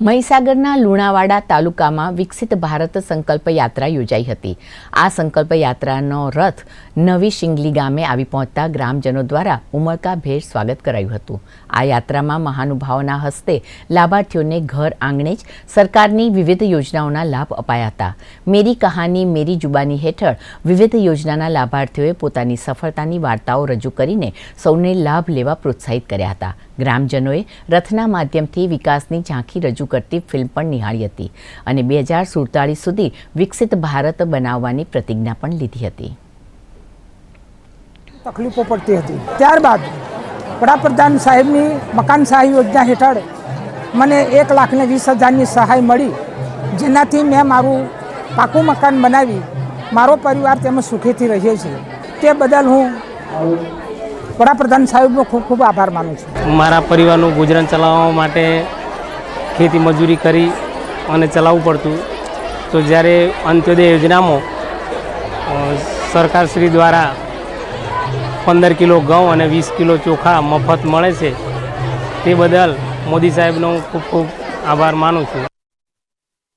મહીસાગરના લુણાવાડા તાલુકામાં વિકસિત ભારત સંકલ્પ યાત્રા યોજાઈ હતી. આ સંકલ્પ યાત્રાનો રથ નવી શિંગલી ગામે આવી પહોંચતા ગ્રામજનો દ્વારા ઉમળકાભેર સ્વાગત કરાયું હતું. આ યાત્રામાં મહાનુભાવોના હસ્તે લાભાર્થીઓને ઘર આંગણે જ સરકારની વિવિધ યોજનાઓના લાભ અપાયા હતા મેરી કહાની, મેરી જુબાની હેઠળ વિવિધ યોજનાના લાભાર્થીઓએ પોતાની સફળતાની વાર્તાઓ રજૂ કરીને સૌને લાભ લેવા પ્રોત્સાહિત કર્યા હતા. ગ્રામજનોએ રથના માધ્યમથી વિકાસની ઝાંખી રજૂ કરતી ફિલ્મ પણ નિહાળી હતી અને બે હજાર સુડતાળીસ સુધી વિકસિત ભારત બનાવવાની પ્રતિજ્ઞા પણ લીધી હતી. તકલીફો પડતી હતી. ત્યારબાદ વડાપ્રધાન સાહેબની મકાન સહાય યોજના હેઠળ મને એક લાખને વીસ હજારની સહાય મળી. જેનાથી મેં મારું પાકું મકાન બનાવી, મારો પરિવાર તેમાં સુખીથી રહ્યો છે. તે બદલ હું વડાપ્રધાન સાહેબનો ખૂબ ખૂબ આભાર માનું છું. મારા પરિવારનું ગુજરાન ચલાવવા માટે ખેતી મજૂરી કરી અને ચલાવવું પડતું. તો જ્યારે અંત્યોદય યોજનામાં સરકારશ્રી દ્વારા પંદર કિલો ઘઉં અને વીસ કિલો ચોખા મફત મળે છે, તે બદલ મોદી સાહેબનો ખૂબ ખૂબ આભાર માનું છું.